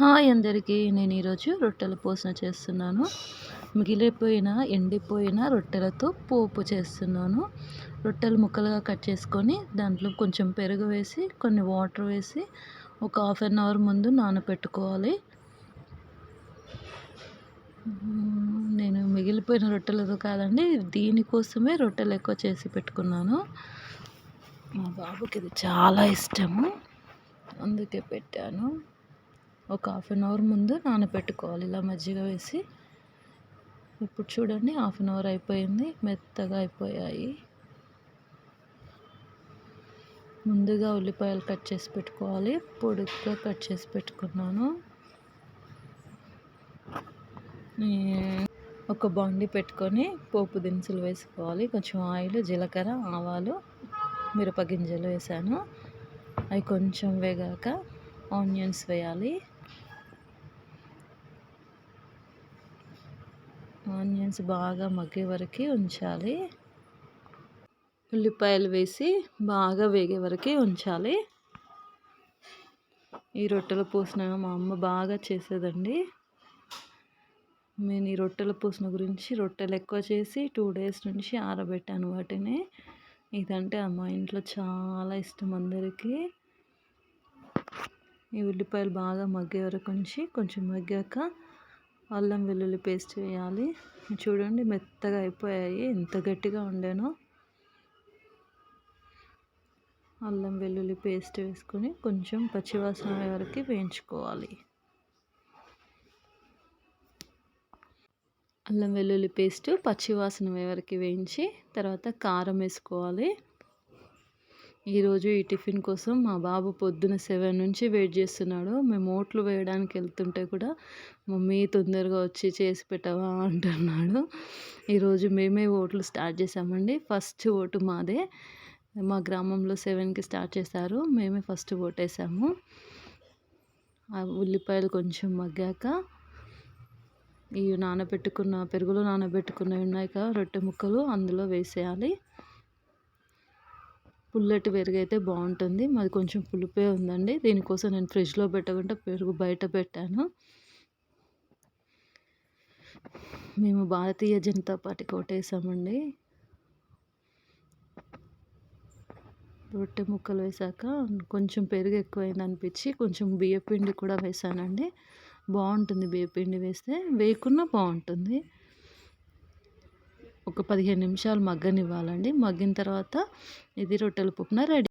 Hi అందరికీ నేను ఈరోజు రొట్టెల పూసన చేస్తున్నాను. మిగిలిపోయిన ఎండిపోయిన రొట్టెలతో పోపు చేస్తున్నాను. రొట్టెలు ముక్కలుగా కట్ చేసుకొని దాంట్లో కొంచెం పెరుగు వేసి కొన్ని వాటర్ వేసి ఒక హాఫ్ అన్ అవర్ ముందు నానబెట్టుకోవాలి నేను మిగిలిపోయిన రొట్టెలతో కాదండి దీనికోసమే రొట్టెలు ఎక్కువ చేసి పెట్టుకున్నాను. మా బాబుకి ఇది చాలా ఇష్టము. అందుకే పెట్టాను. ఒక హాఫ్ అన్ అవర్ ముందు నానబెట్టుకోవాలి ఇలా మజ్జిగ వేసి ఇప్పుడు చూడండి హాఫ్ అన్ అవర్ అయిపోయింది. మెత్తగా అయిపోయాయి. ముందుగా ఉల్లిపాయలు కట్ చేసి పెట్టుకోవాలి. పొడుగ్గా కట్ చేసి పెట్టుకున్నాను. ఒక బాండి పెట్టుకొని పోపు దినుసులు వేసుకోవాలి. కొంచెం ఆయిల్ జీలకర్ర ఆవాలు మిరపగింజలు వేసాను. అవి కొంచెం వేగాక ఆనియన్స్ వేయాలి. ఆనియన్స్ బాగా మగ్గే వరకు ఉంచాలి. ఉల్లిపాయలు వేసి బాగా వేగే వరకు ఉంచాలి. ఈ రొట్టెల పూసిన మా అమ్మ బాగా చేసేదండి. నేను ఈ రొట్టెల పూసిన గురించి రొట్టెలు ఎక్కువ చేసి టూ డేస్ నుంచి ఆరబెట్టాను వాటిని. ఇదంటే మా ఇంట్లో చాలా ఇష్టం అందరికీ. ఈ ఉల్లిపాయలు బాగా మగ్గే వరకు ఉంచి కొంచెం మగ్గాక అల్లం వెల్లుల్లి పేస్ట్ వేయాలి. చూడండి మెత్తగా అయిపోయాయి. ఎంత గట్టిగా ఉండేనో అల్లం వెల్లుల్లి పేస్ట్ వేసుకొని కొంచెం పచ్చివాసన వరకు వేయించుకోవాలి. అల్లం వెల్లుల్లి పేస్ట్ పచ్చివాసన వరకు వేయించి తర్వాత కారం వేసుకోవాలి. ఈరోజు ఈ టిఫిన్ కోసం మా బాబు పొద్దున సెవెన్ నుంచి వెయిట్ చేస్తున్నాడు. మేము ఓట్లు వేయడానికి వెళ్తుంటే కూడా మమ్మీ తొందరగా వచ్చి చేసి పెట్టవా అంటున్నాడు. ఈరోజు మేమే ఓట్లు స్టార్ట్ చేసామండి ఫస్ట్ ఓటు మాదే. మా గ్రామంలో సెవెన్కి స్టార్ట్ చేశారు. మేమే ఫస్ట్ ఓటేసాము. ఉల్లిపాయలు కొంచెం మగ్గాక ఈ నానబెట్టుకున్న పెరుగులో నానబెట్టుకున్నవి ఉన్నాయి కదా రొట్టె ముక్కలు అందులో వేసేయాలి. పుల్లటి పెరుగు అయితే బాగుంటుంది. మాది కొంచెం పులుపే ఉందండి. దీనికోసం నేను ఫ్రిడ్జ్లో పెట్టకుండా పెరుగు బయట పెట్టాను. మేము భారతీయ జనతా పార్టీకి ఓటేసామండి రొట్టె ముక్కలు వేసాక కొంచెం పెరుగు ఎక్కువైంది అనిపించి కొంచెం బియ్యపిండి కూడా వేసానండి. బాగుంటుంది బియ్యపిండి వేస్తే వేయకున్నా బాగుంటుంది. ఒక పదిహేను నిమిషాలు మగ్గనివ్వాలండి. మగ్గిన తర్వాత ఇది రొట్టెల పుప్పున రెడీ